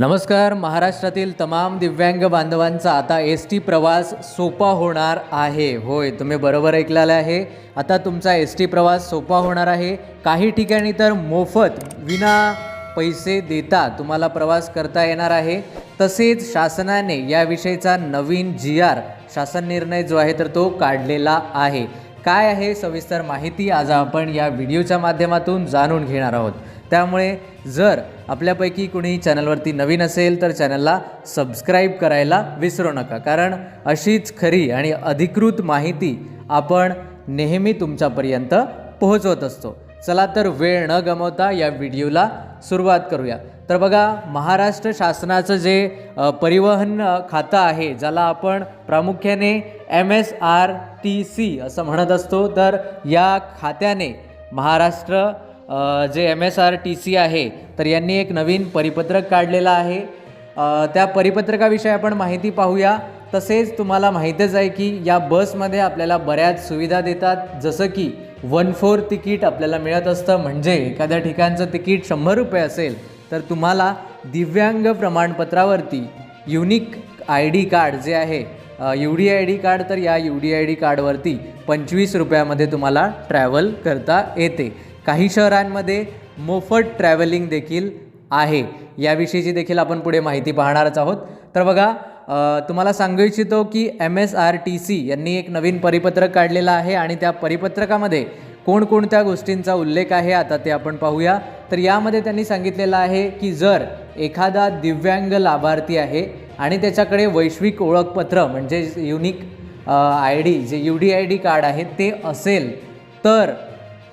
नमस्कार महाराष्ट्रातील तमाम दिव्यांग बांधवांचा आता एस टी प्रवास सोपा होणार आहे. होय तुम्ही बरोबर ऐकलेलं आहे. आता तुमचा एस टी प्रवास सोपा होणार आहे. काही ठिकाणी तर मोफत विना पैसे देता तुम्हाला प्रवास करता येणार आहे. तसेच शासनाने याविषयीचा नवीन जी आर शासन निर्णय जो आहे तर तो काढलेला आहे. काय आहे सविस्तर माहिती आज आपण या व्हिडिओच्या माध्यमातून जाणून घेणार आहोत. त्यामुळे जर आपल्यापैकी कुणी चॅनलवरती नवीन असेल तर चॅनलला सबस्क्राईब करायला विसरू नका. कारण अशीच खरी आणि अधिकृत माहिती आपण नेहमी तुमच्यापर्यंत पोहोचवत असतो. चला तर वेळ न गमवता या व्हिडिओला सुरुवात करूया. तर बघा महाराष्ट्र शासनाचं जे परिवहन खातं आहे ज्याला आपण प्रामुख्याने M S R T C असं म्हणत असतो तर या खात्याने महाराष्ट्र जे M S R T C आहे तर यांनी एक नवीन परिपत्रक काढलेलं आहे. त्या परिपत्रकाविषयी आपण माहिती पाहूया. तसेच तुम्हाला माहीतच आहे की या बसमध्ये आपल्याला बऱ्याच सुविधा देतात. जसं की वन फोर तिकीट आपल्याला मिळत असतं. म्हणजे एखाद्या ठिकाणचं तिकीट शंभर रुपये असेल तर तुम्हाला दिव्यांग प्रमाणपत्रावरती युनिक आय डी कार्ड जे आहे U D I D card तर या यू डी आय डी कार्डवरती पंचवीस रुपयामध्ये तुम्हाला ट्रॅव्हल करता येते. काही शहरांमध्ये मोफत ट्रॅव्हलिंग देखील आहे. याविषयीची देखील आपण पुढे माहिती पाहणारच आहोत. तर बघा तुम्हाला सांगू इच्छितो की M S R T C यांनी एक नवीन परिपत्रक काढलेलं आहे आणि त्या परिपत्रकामध्ये कोणकोणत्या गोष्टींचा उल्लेख आहे आता ते आपण पाहूया. तर यामध्ये त्यांनी सांगितलेलं आहे की जर एखादा दिव्यांग लाभार्थी आहे आणि त्याच्याकडे वैश्विक ओळखपत्र म्हणजे युनिक आय डी जे U D I D card आहे ते असेल तर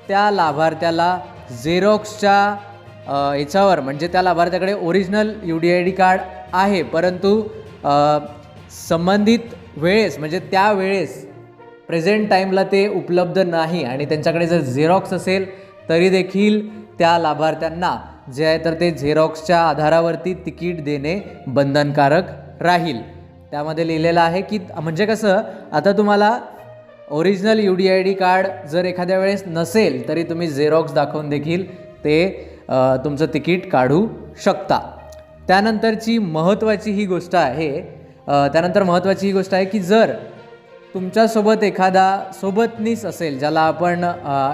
त्या लाभार्थ्याला झेरॉक्सच्या याच्यावर म्हणजे त्या लाभार्थ्याकडे original U D I D card आहे. परंतु संबंधित वेळेस म्हणजे त्या वेळेस प्रेझेंट टाईमला ते उपलब्ध नाही आणि त्यांच्याकडे जर झेरॉक्स असेल तरी देखील त्या लाभार्थ्यांना जे आहे तर ते झेरॉक्सच्या आधारावरती तिकीट देणे बंधनकारक राहील. त्यामध्ये लिहिलेलं आहे की म्हणजे कसं आता तुम्हाला original U D I D card जर एखाद्या वेळेस नसेल तरी तुम्ही झेरॉक्स दाखवून देखील ते तुमचं तिकीट काढू शकता. त्यानंतरची महत्त्वाची ही गोष्ट आहे त्यानंतर महत्त्वाची ही गोष्ट आहे की जर तुमच्यासोबत एखादा सोबतनीस असेल ज्याला आपण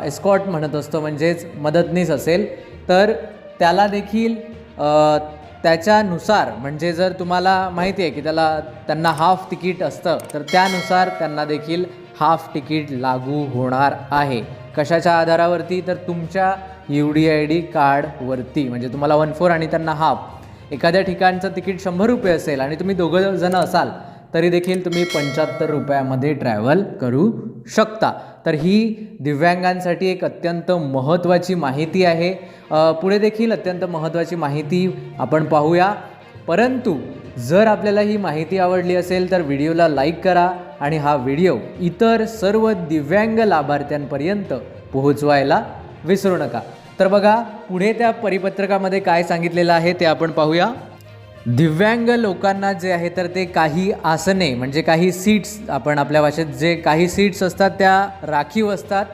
एस्कॉट म्हणत असतो म्हणजेच मदतनीस असेल तर त्याला देखील त्याच्यानुसार म्हणजे जर तुम्हाला माहिती आहे की त्याला त्यांना हाफ तिकीट असतं तर त्यानुसार त्यांना देखील हाफ तिकीट लागू होणार आहे. कशाच्या आधारावरती? तर तुमच्या यू डी आय डी कार्डवरती. म्हणजे तुम्हाला वन फोर आणि त्यांना हाफ. एखाद्या ठिकाणचं तिकीट शंभर रुपये असेल आणि तुम्ही दोघं जण असाल तरी देखील तुम्ही पंच्याहत्तर रुपयामध्ये ट्रॅव्हल करू शकता. तर ही दिव्यांगांसाठी एक अत्यंत महत्त्वाची माहिती आहे. पुढे देखील अत्यंत महत्त्वाची माहिती आपण पाहूया. परंतु जर आपल्याला ही माहिती आवडली असेल तर व्हिडिओला लाईक करा आणि हा व्हिडिओ इतर सर्व दिव्यांग लाभार्थ्यांपर्यंत पोहोचवायला विसरू नका. तर बघा पुढे त्या परिपत्रकामध्ये काय सांगितलेलं आहे ते आपण पाहूया. दिव्यांग लोकांना जे आहे तर ते काही आसने म्हणजे काही सीट्स आपण आपल्या भाषेत जे काही सीट्स असतात त्या राखीव असतात.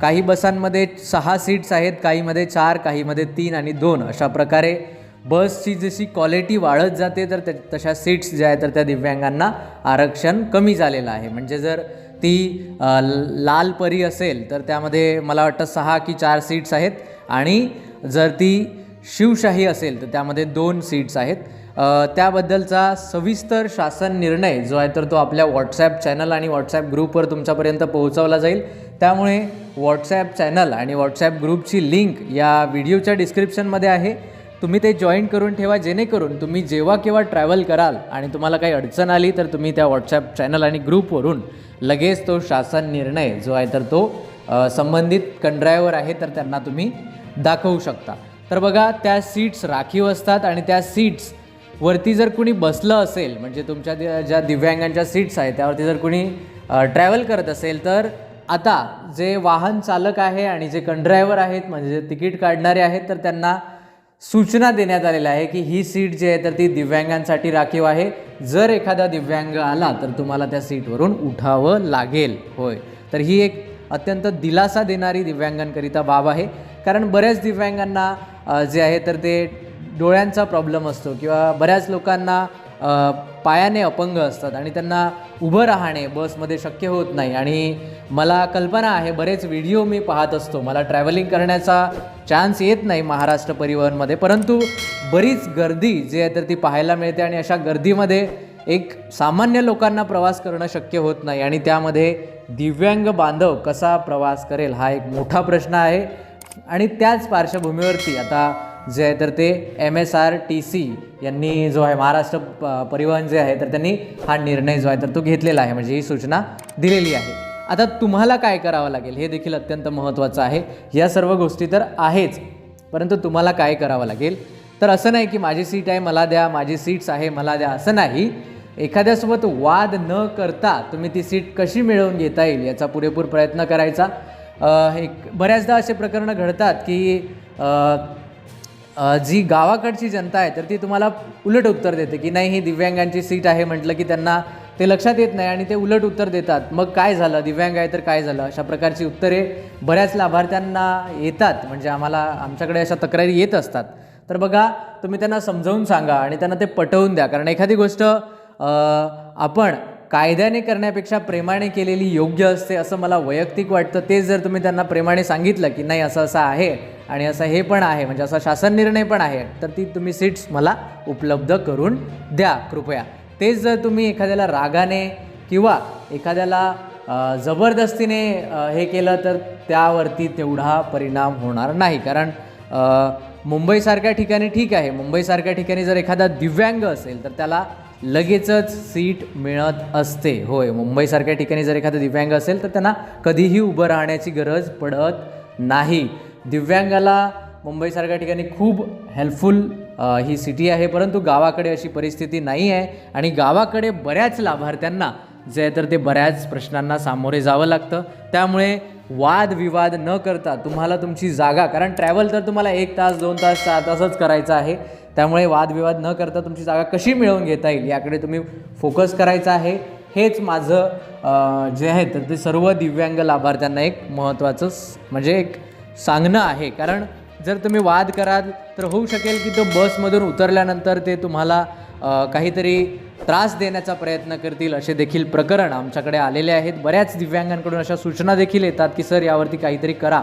काही बसांमध्ये सहा सीट्स आहेत काहीमध्ये चार काहीमध्ये तीन आणि दोन अशा प्रकारे बसची जशी क्वालिटी वाढत जाते तर त्या तशा सीट्स ज्या आहेत तर त्या दिव्यांगांना आरक्षण कमी झालेलं आहे. म्हणजे जर ती लाल परी असेल तर त्यामध्ये मला वाटतं सहा की चार सीट्स आहेत. आणि जर ती शिवशाही असेल तर त्यामध्ये दोन सीट्स आहेत. त्याबद्दलचा सविस्तर शासन निर्णय जो आहे तर तो आपल्या व्हॉट्सॲप चॅनल आणि व्हॉट्सॲप ग्रुपवर तुमच्यापर्यंत पोहोचवला जाईल. त्यामुळे व्हॉट्सॲप चॅनल आणि व्हॉट्सॲप ग्रुपची लिंक या व्हिडिओच्या डिस्क्रिप्शनमध्ये आहे. तुम्ही ते जॉईन करून ठेवा जेणेकरून तुम्ही जेव्हा केव्हा ट्रॅव्हल कराल आणि तुम्हाला काही अडचण आली तर तुम्ही त्या व्हॉट्सॲप चॅनल आणि ग्रुपवरून लगेच तो शासन निर्णय जो आहे तर तो संबंधित कंड्रायवर आहे तर त्यांना तुम्ही दाखवू शकता. तर बघा त्या सीट्स राखीव असतात आणि त्या सीट्स वरती जर कुणी बसलं असेल म्हणजे तुमच्या दि- ज्या दिव्यांगांच्या सीट्स आहेत त्यावरती जर कुणी ट्रॅव्हल करत असेल तर आता जे वाहन चालक आहे आणि जे कंड्रायवर आहेत म्हणजे जे तिकीट काढणारे आहेत तर त्यांना सूचना देण्यात आलेल्या आहे की ही सीट जी आहे तर ती दिव्यांगांसाठी राखीव आहे. जर एखादा दिव्यांग आला तर तुम्हाला त्या सीटवरून उठावं लागेल. होय. तर ही एक अत्यंत दिलासा देणारी दिव्यांगांकरिता बाब आहे. कारण बऱ्याच दिव्यांगांना जे आहे तर ते डोळ्यांचा प्रॉब्लेम असतो किंवा बऱ्याच लोकांना पायाने अपंग असतात आणि त्यांना उभं राहणे बसमध्ये शक्य होत नाही. आणि मला कल्पना आहे बरेच व्हिडिओ मी पाहत असतो. मला ट्रॅव्हलिंग करण्याचा चान्स येत नाही महाराष्ट्र परिवहनमध्ये. परंतु बरीच गर्दी जी आहे तर ती पाहायला मिळते आणि अशा गर्दीमध्ये एक सामान्य लोकांना प्रवास करणं शक्य होत नाही. आणि त्यामध्ये दिव्यांग बांधव कसा प्रवास करेल हा एक मोठा प्रश्न आहे. आणि त्याच पार्श्वभूमीवरती आता जे आहे तर ते M S R T C यांनी जो आहे महाराष्ट्र प- परिवहन जे आहे तर त्यांनी हा निर्णय जो आहे तर तो घेतलेला आहे. म्हणजे ही सूचना दिलेली आहे. आता तुम्हाला काय करावं लागेल हे देखील अत्यंत महत्त्वाचं आहे. या सर्व गोष्टी तर आहेच परंतु तुम्हाला काय करावं लागेल? तर असं नाही की माझी सीट आहे मला द्या माझी सीट्स आहे मला द्या असं नाही. एखाद्यासोबत वाद न करता तुम्ही ती सीट कशी मिळवून घेता येईल याचा पुरेपूर प्रयत्न करायचा. एक बऱ्याचदा असे प्रकरणं घडतात की जी गावाकडची जनता आहे तर ती तुम्हाला उलट उत्तर देते की नाही ही दिव्यांगांची सीट आहे म्हटलं की त्यांना ते लक्षात येत नाही आणि ते उलट उत्तर देतात. मग काय झालं? दिव्यांग आहे तर काय झालं? अशा प्रकारची उत्तरे बऱ्याच लाभार्थ्यांना येतात. म्हणजे आम्हाला आमच्याकडे अशा तक्रारी येत असतात. तर बघा तुम्ही त्यांना समजावून सांगा आणि त्यांना ते पटवून द्या. कारण एखादी गोष्ट आपण कायद्याने करण्यापेक्षा प्रेमाने केलेली योग्य असते असं मला वैयक्तिक वाटतं. तेच जर तुम्ही त्यांना प्रेमाने सांगितलं की नाही असं असं आहे आणि असं हे पण आहे म्हणजे असा शासन निर्णय पण आहे तर ती तुम्ही सीट्स मला उपलब्ध करून द्या कृपया. तेच जर तुम्ही एखाद्याला रागाने किंवा एखाद्याला जबरदस्तीने हे केलं तर त्यावरती तेवढा परिणाम होणार नाही. कारण मुंबईसारख्या ठिकाणी ठीक आहे. मुंबईसारख्या ठिकाणी जर एखादा दिव्यांग असेल तर त्याला लगेचच सीट मिळत असते. होय मुंबईसारख्या ठिकाणी जर एखादं दिव्यांग असेल तर त्यांना कधीही उभं राहण्याची गरज पडत नाही. दिव्यांगाला मुंबईसारख्या ठिकाणी खूप हेल्पफुल ही सिटी आहे परंतु गावाकडे अशी परिस्थिती नाही आहे. आणि गावाकडे बऱ्याच लाभार्थ्यांना जे तर ते बऱ्याच प्रश्नांना सामोरे जावं लागतं. त्यामुळे वादविवाद न करता तुम्हाला तुमची जागा कारण ट्रॅव्हल तर तुम्हाला एक तास दोन तास चार तासच करायचं आहे. त्यामुळे वादविवाद न करता तुमची जागा कशी मिळवून घेता येईल याकडे तुम्ही फोकस करायचं आहे. हेच माझं जे आहे तर ते सर्व दिव्यांग लाभार्थ्यांना एक महत्त्वाचं म्हणजे एक सांगणं आहे. कारण जर तुम्ही वाद कराल तर होऊ शकेल की तो बसमधून उतरल्यानंतर ते तुम्हाला काहीतरी त्रास देण्याचा प्रयत्न करतील असे देखील प्रकरण आमच्याकडे आलेले आहेत. बऱ्याच दिव्यांगांकडून अशा सूचना देखील येतात की सर यावरती काहीतरी करा.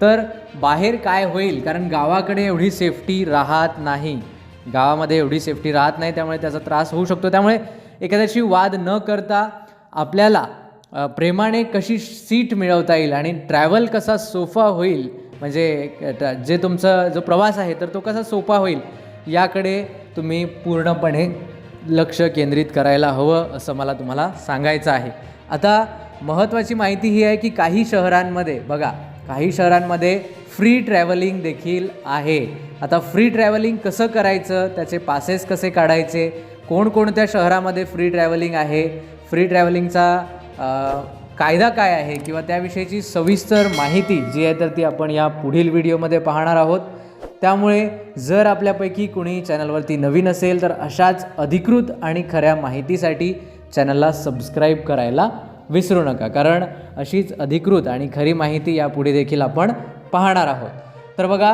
तर बाहेर काय होईल? कारण गावाकडे एवढी सेफ्टी राहत नाही. गावामध्ये एवढी सेफ्टी राहत नाही त्यामुळे त्याचा त्रास होऊ शकतो. त्यामुळे एखाद्याशी वाद न करता आपल्याला प्रेमाने कशी सीट मिळवता येईल आणि ट्रॅव्हल कसा सोफा होईल? म्हणजे जे तुमचा जो प्रवास आहे तर तो कसा सोपा होईल? याकडे तुम्ही पूर्णपणे लक्ष केंद्रित करायला हवं असं मला तुम्हाला सांगायचं आहे. आता महत्त्वाची माहिती ही आहे की काही शहरांमध्ये बघा काही शहरांमध्ये फ्री ट्रॅव्हलिंग देखील आहे. आता फ्री ट्रॅव्हलिंग कसं करायचं? त्याचे पासेस कसे काढायचे? कोणकोणत्या शहरामध्ये फ्री ट्रॅव्हलिंग आहे? फ्री ट्रॅव्हलिंगचा कायदा काय आहे? किंवा त्याविषयीची सविस्तर माहिती जी आहे तर ती आपण या पुढील व्हिडिओमध्ये पाहणार आहोत. त्यामुळे जर आपल्यापैकी कुणी चॅनलवरती नवीन असेल तर अशाच अधिकृत आणि खऱ्या माहितीसाठी चॅनलला सबस्क्राईब करायला विसरू नका. कारण अशीच अधिकृत आणि खरी माहिती यापुढे देखील आपण पाहणार आहोत. तर बघा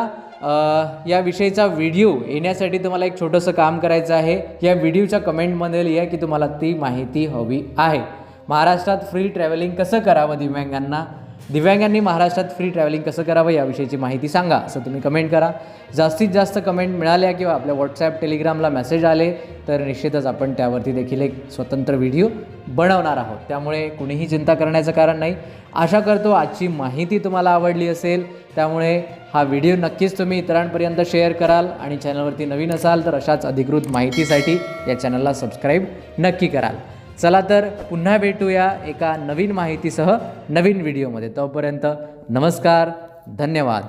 या विषयीचा व्हिडिओ येण्यासाठी तुम्हाला एक छोटंसं काम करायचं आहे. या व्हिडिओच्या कमेंटमध्ये लिहा की तुम्हाला ती माहिती हवी आहे. महाराष्ट्रात फ्री ट्रॅव्हलिंग कसं करावं दिव्यांगांना? दिव्यांगांनी महाराष्ट्रात फ्री ट्रॅव्हलिंग कसं करावं याविषयीची माहिती सांगा असं तुम्ही कमेंट करा. जास्तीत जास्त कमेंट मिळाल्या किंवा आपल्या व्हॉट्सॲप टेलिग्रामला मेसेज आले तर निश्चितच आपण त्यावरती देखील एक स्वतंत्र व्हिडिओ बनवणार आहोत. त्यामुळे कुणीही चिंता करण्याचं कारण नाही. आशा करतो आजची माहिती तुम्हाला आवडली असेल. त्यामुळे हा व्हिडिओ नक्कीच तुम्ही इतरांपर्यंत शेअर कराल आणि चॅनलवरती नवीन असाल तर अशाच अधिकृत माहितीसाठी या चॅनलला सबस्क्राईब नक्की कराल. चला तर पुन्हा भेटूया एका नवीन माहितीसह नवीन व्हिडिओमध्ये. तोपर्यंत नमस्कार धन्यवाद.